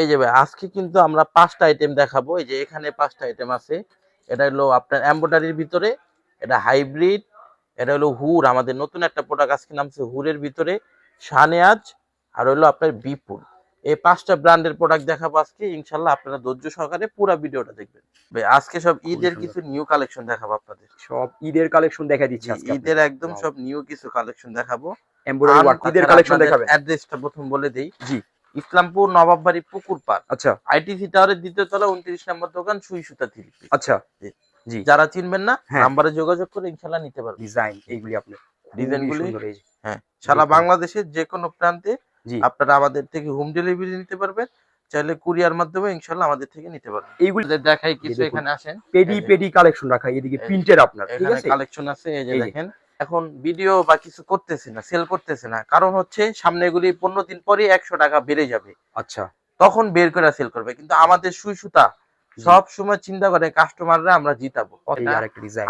এই যে আজকে কিন্তু আমরা পাঁচটা আইটেম দেখাবো। এই যে এখানে পাঁচটা আইটেম আছে। এটা হলো আপনার এমব্রয়ডারির ভিতরে এটা হাইব্রিড এটা হলো হুর। আমাদের নতুন একটা প্রোডাক্ট আজকে নামছে হুরের ভিতরে শানেয়াজ আর হলো আপনার বিপুল। এই পাঁচটা ব্র্যান্ডের প্রোডাক্ট দেখাবো আজকে। ইনশাল্লাহ আপনারা ধৈর্য সহকারে পুরো ভিডিওটা দেখবেন। ভাই আজকে সব ঈদের কিছু নিউ কালেকশন দেখাবো আপনাদের। সব ঈদের কালেকশন দেখা দিচ্ছি আজকে ঈদের একদম সব নিউ কিছু কালেকশন দেখাবো। এমব্রয়ডারি ওয়ার্ক ঈদের কালেকশন দেখাবেন। অ্যাড্রেসটা প্রথম বলে দেই। জি। ইসলামপুর নবাববাড়ি পুকুর পাড়। আচ্ছা। আইটিসি টাওয়ারের দ্বিতীয় তলা উনত্রিশ নম্বর দোকান সুই সুতা থ্রি আচ্ছা। জি। যারা চিনবেন না হ্যাঁ। নাম্বারে যোগাযোগ করে ইনশাল্লাহ নিতে পারবেন। ডিজাইন এইগুলি আপনার Design খুবই গুলি? সুন্দর এই যে। হ্যাঁ সারা বাংলাদেশের যে কোনো প্রান্তে আপনারা আমাদের থেকে হোম ডেলিভারি নিতে পারবেন। চাইলে কুরিয়ার মাধ্যমে ইনশাল্লাহ আমাদের থেকে নিতে পারবেন। এইগুলি দেখাই কিছু এখানে আসেন। পেডি পেডি কালেকশন রাখা এদিকে। প্রিন্টের আপনার ঠিক আছে? কালেকশন আছে এই যে। দেখেন। এখন ভিডিও বা কিছু করতেছে না সেল করতেছে না। কারণ হচ্ছে সামনে এগুলি পনেরো দিন পরে একশো টাকা বেড়ে যাবে। আচ্ছা। তখন বের করে সেল করবে। কিন্তু আমাদের সুই সুতা সব সময় চিন্তা করে কাস্টমাররা আমরা জিতাবো। এই আরেকটা ডিজাইন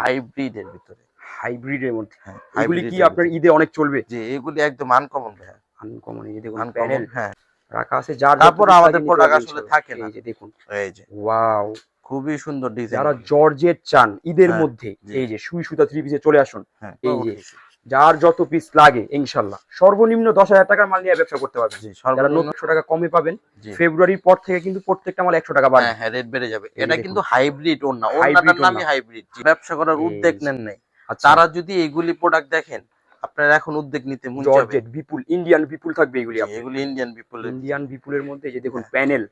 হাইব্রিড এর মধ্যে। হ্যাঁ এগুলি কি আপনার ঈদে অনেক চলবে? যে এগুলি একদম আনকমন ভাই আনকমন এই দেখুন আনকমন প্যানেল হ্যাঁ। রাখা আছে যার তারপর আমাদের পারবেন আসলে থাকে না। এই যে দেখুন। এই যে। ওয়াও খুবই সুন্দর ডিজাইন যারা জর্জেট চান ঈদের হ্যাঁ, মধ্যে এই যে সুই সুতা থ্রি পিসে চলে আসুন হ্যাঁ এই যে, যার যত পিস লাগে ইনশাল্লাহ। সর্বনিম্ন দশ হাজার টাকার মাল নিয়ে ব্যবসা করতে পারবেন। জি যারা সর্বনিম্ন নশো টাকা কমে পাবেন ফেব্রুয়ারির পর থেকে কিন্তু প্রত্যেকটা মাল একশো টাকা বাড়বে। হ্যাঁ হ্যাঁ রেট বেড়ে যাবে। এটা কিন্তু হাইব্রিড ওড়না। না ওড়নাটার নামই হাইব্রিড ব্যবসা করার উদ্যোগ নেন নাই। আচ্ছা। তারা যদি এইগুলি প্রোডাক্ট দেখেন আপনারা এখন উদ্যোগ নিতে জর্জেট বিপুল ইন্ডিয়ান বিপুল থাকবে এগুলি। এগুলি ইন্ডিয়ান বিপুল ইন্ডিয়ান বিপুলের মধ্যে এই যে দেখুন হ্যাঁ। প্যানেল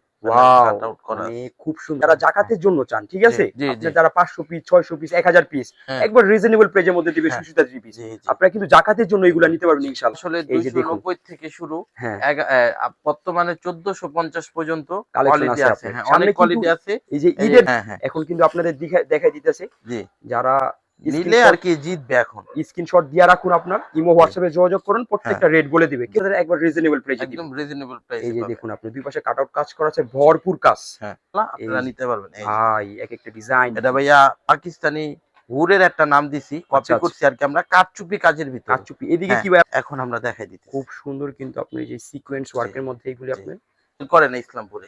করা মানে খুব সুন্দর। যারা জাকাতের জন্য চান ঠিক আছে। যারা পাঁচশো পিস ছয়শো পিস এক হাজার পিস হ্যাঁ। একবার রিজনেবল প্রাইজের মধ্যে দিবে হ্যাঁ। থ্রি পিস জি আপনারা কিন্তু জাকাতের জন্য এগুলা নিতে পারবেন আসলে এই যে নব্বই থেকে শুরু হ্যাঁ। বর্তমানে চোদ্দশো পঞ্চাশ পর্যন্ত কোয়ালিটি আছে আছে। হ্যাঁ অনেক কোয়ালিটি আছে। এই যে ঈদের হ্যাঁ হ্যাঁ। এখন কিন্তু আপনাদের দিখা- দেখাই দিতেছে। যারা নিলে আর কি জিতবে এখন। স্ক্রিনশট দিয়ে রাখুন আপনার ইমো হোয়াটসঅ্যাপে যোগাযোগ করুন প্রত্যেকটা রেট বলে দিবে। কিন্তু একবার রিজনেবল প্রাইসে একদম রিজনেবল প্রাইস এই যে দেখুন আপনি দুই পাশে কাট আউট কাজ করা আছে ভরপুর কাজ। হ্যাঁ আপনারা নিতে পারবেন এই ভাই এক একটা ডিজাইন এটা ভাইয়া পাকিস্তানি হুরের একটা নাম দিছি কপি আচ্ছা, আচ্ছা। করছি আর কি আমরা কারচুপি কাজের ভিতরে। কাচুপি এদিকে হ্যাঁ। কি ভাই? এখন আমরা দেখাই দিতে খুব সুন্দর কিন্তু আপনি যে সিকোয়েন্স ওয়ার্কের মধ্যে এইগুলি। আপনি করে না ইসলামপুরে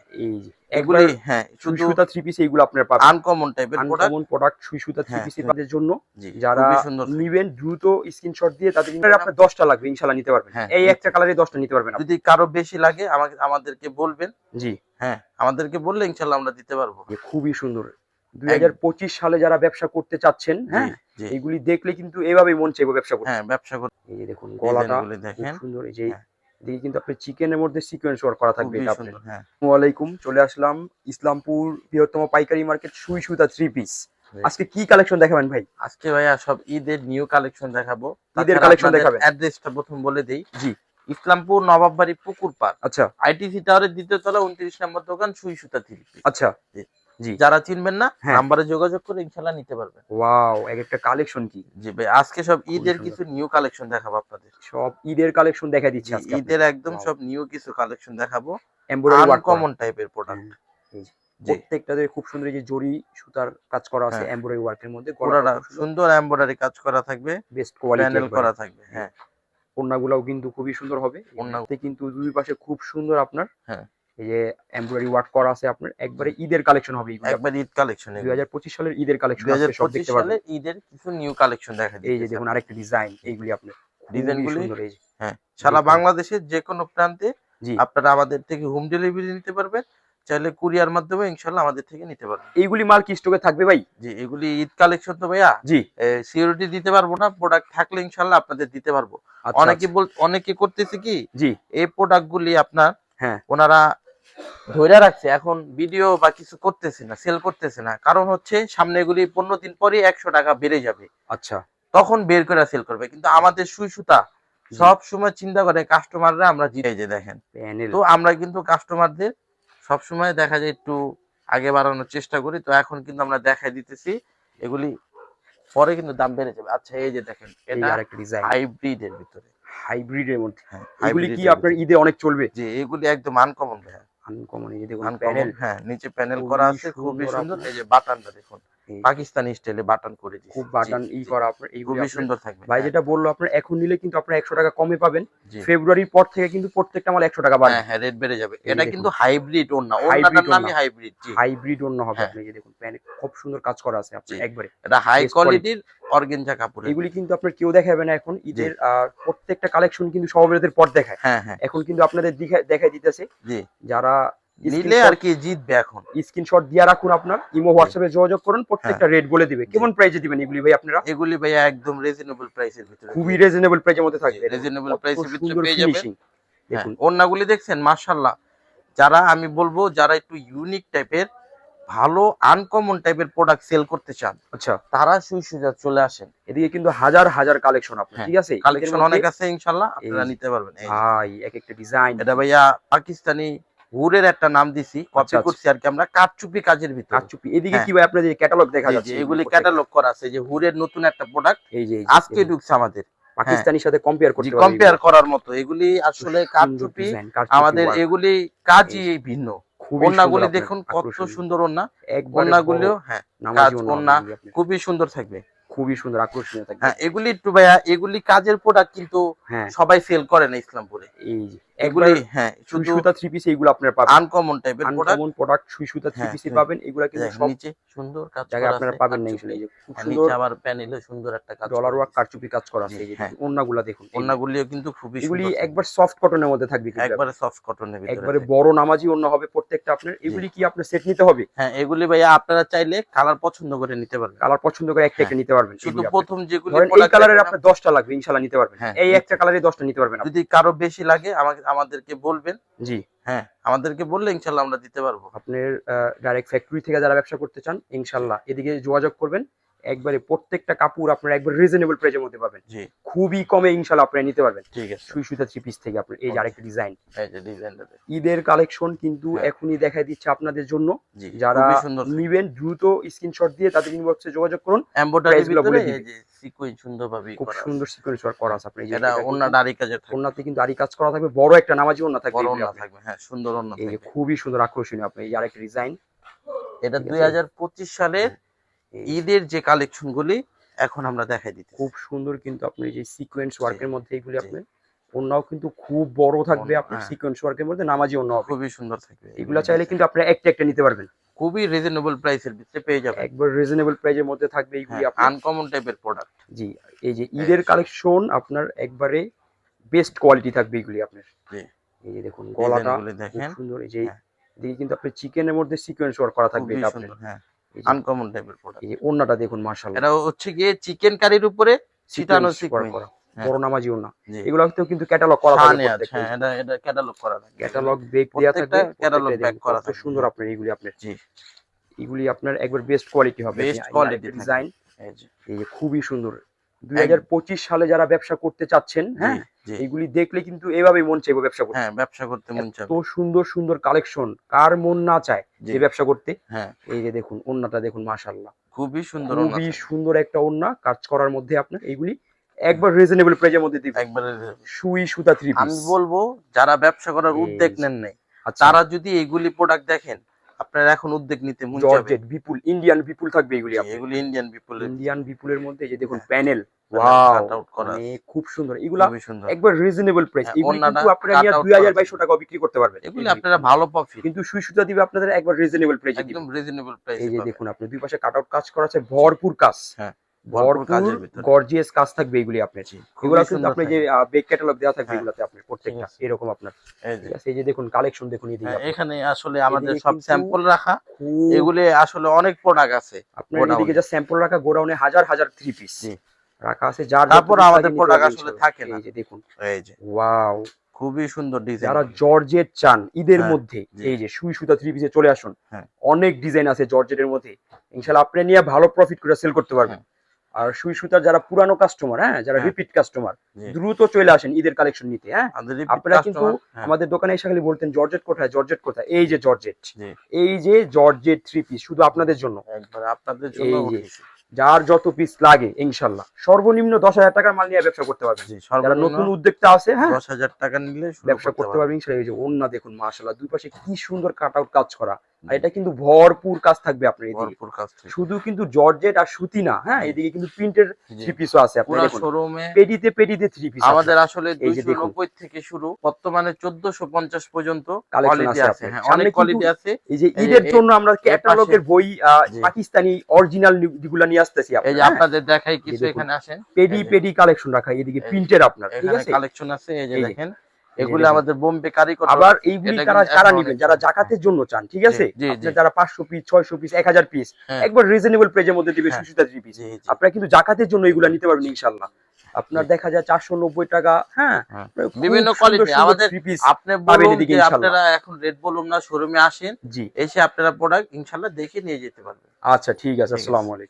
এগুলি হ্যাঁ শুধু সুতা থ্রি পিস আপনার পাবেন। আনকমন টাইপের আনকমন প্রোডাক্ট সুই সুতা থ্রি হ্যাঁ, হ্যাঁ। জন্য। যারা নিবেন দ্রুত স্ক্রিনশট দিয়ে তাদের কিন্তু আপনার দশটা লাগবে ইনশাল্লাহ নিতে পারবেন। হ্যাঁ, এই একটা কালারে দশটা নিতে পারবেন যদি কারও বেশি লাগে আমাকে আমাদেরকে বলবেন। জি। হ্যাঁ আমাদেরকে বললে ইনশাল্লাহ আমরা দিতে পারব। এ খুবই সুন্দর। দুই হাজার পঁচিশ সালে যারা ব্যবসা করতে চাচ্ছেন হ্যাঁ এইগুলি দেখলে কিন্তু এভাবেই মন চাইব ব্যবসা করতে। হ্যাঁ ব্যবসা করতে। এই দেখুন গলাটা দেখেন। সুন্দর এই যে। এদিকে কিন্তু আপনি চিকেনের মধ্যে সিকোয়েন্স ওয়ার্ক করা থাকবে এটা আপনার। হ্যাঁ। ওয়ালাইকুম চলে আসলাম ইসলামপুর বৃহত্তম পাইকারি মার্কেট সুই সুতা থ্রি পিস আজকে কি কালেকশন দেখাবেন ভাই? আজকে ভাইয়া সব ঈদের নিউ কালেকশন দেখাবো। ঈদের collection দেখাবেন। অ্যাড্রেসটা প্রথম বলে দেই। জি। ইসলামপুর নবাববাড়ি পুকুর পাড়। আচ্ছা। আইটিসি টাওয়ারের দ্বিতীয় তলা উনত্রিশ নম্বর দোকান সুই সুতা থ্রি আচ্ছা। যারা চিনবেন না হ্যাঁ। নাম্বারে যোগাযোগ করে ইনশাল্লাহ নিতে পারবেন। ওয়াও এক একটা কালেকশন কি? জি ভাই আজকে সব ঈদের কিছু নিউ কালেকশন দেখাবো আপনাদের। সব ঈদের কালেকশন দেখা দিচ্ছি আজকে ঈদের একদম সব নিউ কিছু কালেকশন দেখাবো। এমব্রয়ডারি আনকমন টাইপের প্রোডাক্ট প্রত্যেকটাতে খুব সুন্দর যে জরি সুতার কাজ করা আছে হ্যাঁ। এমব্রয়ডারি ওয়ার্কের মধ্যে পুরোটা সুন্দর। এমব্রয়ডারি কাজ করা থাকবে। বেস্ট প্যানেল কোয়ালিটি করা থাকবে হ্যাঁ। ওড়নাগুলোও কিন্তু খুবই সুন্দর হবে। ওড়না- ওড়নাতে কিন্তু দুই পাশে খুব সুন্দর আপনার হ্যাঁ। এই যে এমব্রয়ডারি ওয়ার্ক করা আছে আপনার একবারে ঈদের কালেকশন হবে একবার ঈদ কালেকশন দুই হাজার পঁচিশ সালের ঈদের কালেকশন হাজার সব দেখতে সালে পারবেন। ঈদের কিছু নিউ কালেকশন দেখা এই যে দিচ্ছে দেখুন আরেকটা ডিজাইন এইগুলি আপনার। ডিজাইনগুলি সুন্দর এই যে। হ্যাঁ সারা। বাংলাদেশের যে কোনো প্রান্তে আপনারা আমাদের থেকে হোম ডেলিভারি নিতে পারবেন চাইলে কুরিয়ার মাধ্যমে ইনশাল্লাহ আমাদের থেকে নিতে পারবেন। এইগুলি মাল কি স্টকে থাকবে ভাই? জি এগুলি ঈদ কালেকশন তো ভাইয়া। জি। সিকিউরিটি দিতে পারব না প্রোডাক্ট থাকলে ইনশাল্লাহ আপনাদের দিতে পারব। আচ্ছা, অনেকে আচ্ছা। বল অনেকে করতেছে কি জি। এই প্রোডাক্ট গুলি আপনার হ্যাঁ। ওনারা ধরে রাখছে এখন ভিডিও বা কিছু করতেছে না সেল করতেছে না। কারণ হচ্ছে সামনে এগুলি পনেরো দিন পরে একশো টাকা বেড়ে যাবে। আচ্ছা। তখন বের করে সেল করবে। কিন্তু আমাদের সুই সুতা সব সময় চিন্তা করে কাস্টমাররা আমরা জিতে যে দেখেন। তো আমরা কিন্তু কাস্টমারদের সব সময় দেখা যায় একটু আগে বাড়ানোর চেষ্টা করি। তো এখন কিন্তু আমরা দেখাই দিতেছি এগুলি পরে কিন্তু দাম বেড়ে যাবে। আচ্ছা এই যে দেখেন এটা আরেকটা ডিজাইন হাইব্রিড এর ভিতরে। হাইব্রিডের মধ্যে। হ্যাঁ এগুলি কি আপনার ঈদে অনেক চলবে? যে এগুলি একদম আনকমন ভাইয়া। আনকমন এই যে দেখুন প্যানেল হ্যাঁ নিচে প্যানেল করা আছে খুবই সুন্দর এই যে বাটনটা দেখুন। পাকিস্তানি স্টাইলে বাটন করে খুব বাটন ই করা আপনার খুবই সুন্দর থাকবে ভাই হ্যাঁ, যেটা বলল আপনার এখন নিলে কিন্তু আপনার একশো টাকা কমে পাবেন। ফেব্রুয়ারির পর থেকে কিন্তু প্রত্যেকটা মাল একশো টাকা বাড়বে। হ্যাঁ হ্যাঁ রেট বেড়ে যাবে। এটা কিন্তু হাইব্রিড ওন্না ওন্নাটার নামই হাইব্রিড হাইব্রিড হবে হ্যাঁ। আপনি যে দেখুন প্যানে খুব সুন্দর কাজ করা আছে আপনি একবারে। এটা হাই কোয়ালিটির অর্গেনজা কাপড় এগুলি কিন্তু আপনার কেউ দেখাবে না এখন। ঈদের প্রত্যেকটা কালেকশন কিন্তু সহবেদের পর দেখায়। হ্যাঁ হ্যাঁ। এখন কিন্তু আপনাদের দেখায় দিতেছে। জি। যারা নিলে আর কি জিতবে এখন। স্ক্রিনশট দিয়ে রাখুন আপনার ইমো হোয়াটসঅ্যাপে যোগাযোগ করুন প্রত্যেকটা রেট বলে দিবে। কেমন প্রাইসে দিবেন এগুলি ভাই আপনারা? এগুলি ভাইয়া একদম রিজনেবল প্রাইসের ভিতরে খুবই রিজনেবল প্রাইসের মধ্যে থাকবে। রিজনেবল প্রাইসের ভিতরে পেয়ে যাবে ফিনিশিং হ্যাঁ, দেখুন। দেখছেন মাশাল্লাহ যারা আমি বলব যারা একটু ইউনিক টাইপের ভালো আনকমন টাইপের প্রোডাক্ট সেল করতে চান আচ্ছা। তারা সুই সুজা চলে আসেন। এদিকে কিন্তু হাজার হাজার কালেকশন আপনার হ্যাঁ, ঠিক আছে? কালেকশন অনেক আছে ইনশাল্লাহ আপনারা নিতে পারবেন ভাই এক একটা ডিজাইন এটা ভাইয়া পাকিস্তানি হুরের একটা নাম দিছি কপি আচ্ছা, করছি আর কি আমরা কাঠচুপি কাজের ভিতরে। কাচুপি এদিকে হ্যাঁ। কি ভাই আপনাদের ক্যাটালগ দেখা যাচ্ছে? এগুলি ক্যাটালগ করা আছে যে হুরের নতুন একটা প্রোডাক্ট এই যে আজকে ঢুকছে আমাদের। পাকিস্তানির সাথে কম্পেয়ার করতে কম্পেয়ার করার মতো। এগুলি আসলে কাঠচুপি আমাদের এগুলি কাজই ভিন্ন। ওন্নাগুলি দেখুন কত। সুন্দর ওন্না ওন্নাগুলিও হ্যাঁ কাজ ওন্না আপনার। খুবই সুন্দর থাকবে। খুবই সুন্দর আকর্ষণীয় থাকবে। হ্যাঁ এগুলি একটু ভাইয়া এগুলি কাজের প্রোডাক্ট কিন্তু হ্যাঁ। সবাই সেল করে না ইসলামপুরে। এই যে। এগুলি এগুলি হ্যাঁ শুধু সুতা থ্রি পিস এইগুলো আপনার পাবেন। আনকমন টাইপের প্রোডাক্ট আনকমন প্রোডাক্ট সুই সুতা থ্রি হ্যাঁ, পিসে হ্যাঁ। পাবেন। এগুলো কিন্তু সব নিচে সুন্দর কাজ করা আপনারা পাবেন না কারচুপি। এই যে খুব হ্যাঁ, সুন্দর নিচে আবার প্যানেলে সুন্দর একটা কাজ ডলার ওয়ার্ক কারচুপি কাজ করা আছে এই যে। হ্যাঁ। দেখুন। এই ওন্নাগুলিও কিন্তু খুবই এগুলি একবার সফট কটনের মধ্যে থাকবে একবারে সফট কটনের ভিতরে একবারে বড় নামাজি অন্য হবে প্রত্যেকটা আপনার। এগুলি কি আপনার সেট নিতে হবে? হ্যাঁ এগুলি ভাইয়া আপনারা চাইলে কালার পছন্দ করে নিতে পারবেন। কালার পছন্দ করে একটা একটা নিতে পারবেন হ্যাঁ। শুধু প্রথম যেগুলি এই কালারের আপনার দশটা লাগবে ইনশাল্লাহ নিতে পারবেন। হ্যাঁ, এই একটা কালারে দশটা নিতে পারবেন যদি কারও বেশি লাগে আমাকে আমাদেরকে বলবেন। জি। হ্যাঁ আমাদেরকে বললে ইনশাল্লাহ আমরা দিতে পারব। আপনার ডাইরেক্ট ফ্যাক্টরি থেকে যারা ব্যবসা করতে চান ইনশাল্লাহ। এদিকে যোগাযোগ করবেন। একবারে প্রত্যেকটা কাপড় আপনার একবার রিজনেবল প্রাইসের মধ্যে পাবেন। জি। খুবই কমে ইনশাল্লাহ আপনারা নিতে পারবেন। ঠিক আছে। সুই সুতা থ্রি পিস থেকে আপনার এই যে আরেকটা ডিজাইন এই যে ডিজাইনটা ঈদের কালেকশন কিন্তু হ্যাঁ। এখনই দেখাই দিচ্ছে আপনাদের জন্য। যারা নিবেন দ্রুত স্ক্রিনশট দিয়ে তাদের ইনবক্সে যোগাযোগ করুন। এমব্রয়ডারির price গুলো ভিতরে বলে সিকোয়েন্স সুন্দরভাবে খুব সুন্দর সিকোয়েন্স ওয়ার্ক করা আছে যে এটা অন্য কিন্তু- ডারি কাজের থাকবে ওন্নাতে কিন্তু আরি কাজ করা থাকবে। বড় একটা নামাজি ওন্না থাকবে অন্য থাকবে হ্যাঁ সুন্দর যে থাকবে। খুবই সুন্দর আকর্ষণীয় আপনি এই আরেকটা ডিজাইন এটা ঠিক দুই আছে। হাজার পঁচিশ সালের ঈদের যে কালেকশন গুলি এখন আমরা দেখাই দিতে খুব সুন্দর কিন্তু আপনি যে সিকোয়েন্স ওয়ার্কের মধ্যে এগুলি জি। আপনার ওন্নাও কিন্তু খুব বড় থাকবে আপনার হ্যাঁ। সিকোয়েন্স ওয়ার্কের মধ্যে নামাজি হবে। খুবই সুন্দর থাকবে। এগুলো চাইলে কিন্তু আপনি একটা একটা নিতে পারবেন। খুবই রিজনেবল প্রাইসের ভিতরে পেয়ে যাবেন। একবার রিজনেবল প্রাইজের মধ্যে থাকবে এইগুলি আনকমন টাইপের প্রোডাক্ট জি এই যে ঈদের কালেকশন আপনার একবারে বেস্ট কোয়ালিটি থাকবে এগুলি আপনার। জি। এই যে দেখুন গলাটা দেখেন। সুন্দর এই যে হ্যাঁ। এদিকে কিন্তু আপনার চিকেনের মধ্যে সিকোয়েন্স ওয়ার্ক করা থাকবে এটা আপনার। আনকমন টাইপের প্রোডাক্ট এই ওন্নাটা দেখুন এটা হচ্ছে গিয়ে চিকেন কারির উপরে ছিটানো সিকোয়েন্স করা হ্যাঁ। ওন্না জি। কিন্তু ক্যাটালগ করা থাকে হ্যাঁ এটা এটা ক্যাটালগ করা থাকে। ক্যাটালগ ব্যাক দেয়া থাকে ক্যাটালগ দেখুন করা থাকে। সুন্দর আপনার এগুলি আপনার। জি। এগুলি আপনার একবার বেস্ট কোয়ালিটি হবে। বেস্ট কোয়ালিটি ডিজাইন এই যে খুবই সুন্দর। দুই হাজার পঁচিশ সালে যারা ব্যবসা করতে চাচ্ছেন হ্যাঁ? এইগুলি দেখলে কিন্তু এভাবেই মন চাইবে ব্যবসা করতে। হ্যাঁ ব্যবসা করতে মন এত চাবে সুন্দর সুন্দর কালেকশন কার মন না চায় যে ব্যবসা করতে। হ্যাঁ। এই যে দেখুন ওন্নাটা দেখুন মাশাল্লাহ খুবই সুন্দর খুবই সুন্দর একটা ওন্না কাজ করার মধ্যে আপনার এইগুলি একবার রিজনেবল প্রাইজের মধ্যে দিবেন। একবারে সুই সুতা থ্রি আমি বলব যারা ব্যবসা করার উদ্যোগ নেন নাই আচ্ছা। তারা যদি এগুলি প্রোডাক্ট দেখেন আপনারা এখন উদ্যোগ নিতে জর্জেট বিপুল ইন্ডিয়ান বিপুল থাকবে এগুলি আপনি। এগুলি ইন্ডিয়ান বিপুল ইন্ডিয়ান বিপুলের মধ্যে এই যে দেখুন। প্যানেল মানে খুব সুন্দর। এগুলা খুবই সুন্দর। একবার রিজনেবল প্রাইস হ্যাঁ, এগুলি কিন্তু আপনারা নিয়ে দুই হাজার বাইশশো টাকা বিক্রি করতে পারবেন। এগুলি এগুলি। আপনারা ভালো প্রফিট কিন্তু সুই সুতা দিবে আপনাদের একবার রিজনেবল প্রাইস একদম রিজনেবল প্রাইস এই যে দেখুন আপনি দুই পাশে কাট আউট কাজ করা আছে ভরপুর কাজ। হ্যাঁ, গর্জিয়াস কাজ থাকবে এগুলি আপনার। এগুলো কিন্তু আপনি যে বেক ক্যাটালগ দেওয়া থাকবে হ্যাঁ। এগুলাতে আপনার প্রত্যেকটা এরকম আপনার। এই যে। দেখুন কালেকশন দেখুন এদিকে হ্যাঁ, এখানে আসলে আমাদের সব স্যাম্পল রাখা। এগুলি আসলে অনেক প্রোডাক্ট আছে আপনার এদিকে যা স্যাম্পল রাখা গোডাউনে হাজার হাজার থ্রি পিস রাখা আছে। যার তারপর আমাদের পারবেন আসলে থাকে না। এই যে দেখুন। এই যে। ওয়াও খুবই সুন্দর ডিজাইন যারা জর্জেট চান ঈদের হ্যাঁ, মধ্যে এই যে সুই সুতা থ্রি পিসে চলে আসুন। অনেক ডিজাইন আছে জর্জেটের মধ্যে। ইনশাল্লাহ আপনি নিয়ে ভালো প্রফিট করে সেল করতে পারবেন। আর সুই সুতার যারা পুরানো কাস্টমার হ্যাঁ যারা হ্যাঁ। রিপিট কাস্টমার দ্রুত চলে আসেন ঈদের কালেকশন নিতে হ্যাঁ। আপনারা কিন্তু হ্যাঁ, আমাদের দোকানে এসে খালি বলতেন জর্জেট কোথায়? জর্জেট কোথায়? এই যে জর্জেট এই যে জর্জেট থ্রি পিস শুধু আপনাদের জন্য। একবার আপনাদের জন্য যার যত পিস লাগে ইনশাল্লাহ। সর্বনিম্ন দশ হাজার টাকার মাল নিয়ে ব্যবসা করতে পারবেন। যারা নতুন উদ্যোক্তা আছে হ্যাঁ দশ হাজার টাকা নিলে ব্যবসা করতে পারবেন ইনশাল্লাহ। এই যে অন্য দেখুন মাশাল্লাহ দুই পাশে কি সুন্দর কাট আউট কাজ করা। আর এটা কিন্তু ভরপুর কাজ থাকবে আপনার ভরপুর কাজ শুধু কিন্তু জর্জেট আর সুতি না হ্যাঁ? এদিকে কিন্তু প্রিন্টের থ্রি পিসও আছে আপনার শোরুমে পেডিতে পেডিতে থ্রি পিস আমাদের আসলে এই যে দুইশো দেখুন। নব্বই থেকে শুরু বর্তমানে চোদ্দশো পঞ্চাশ পর্যন্ত কোয়ালিটি আছে হ্যাঁ অনেক কোয়ালিটি আছে। এই যে ঈদের জন্য আমরা ক্যাটালগের বই পাকিস্তানি অরিজিনাল নিয়ে আসতেছি এই যে আপনাদের দেখাই কিছু এখানে আসেন। পেডি পেডি কালেকশন রাখা এদিকে প্রিন্টের আপনার ঠিক আছে? কালেকশন আছে এই যে দেখেন। এগুলো আমাদের বোম্বে কারিগর আবার এইগুলি কারা কারা নিবেন যারা জাকাতের জন্য চান ঠিক আছে। যারা পাঁচশো পিস ছয়শো পিস এক হাজার পিস হ্যাঁ। একবার রিজনেবল প্রাইজের মধ্যে দিবে হ্যাঁ। সুসিতা থ্রি পিস আপনারা কিন্তু জাকাতের জন্য এগুলা নিতে পারবেন ইনশাল্লাহ আপনার দেখা যায় চারশো নব্বই টাকা হ্যাঁ? হ্যাঁ। বিভিন্ন সুন্দর আমাদের আপনি বলুন যে আপনারা এখন রেড বলুন না শোরুমে আসেন জি। এসে আপনারা প্রোডাক্ট ইনশাল্লাহ দেখে নিয়ে যেতে পারবেন। আচ্ছা ঠিক আছে। আসসালামু আলাইকুম।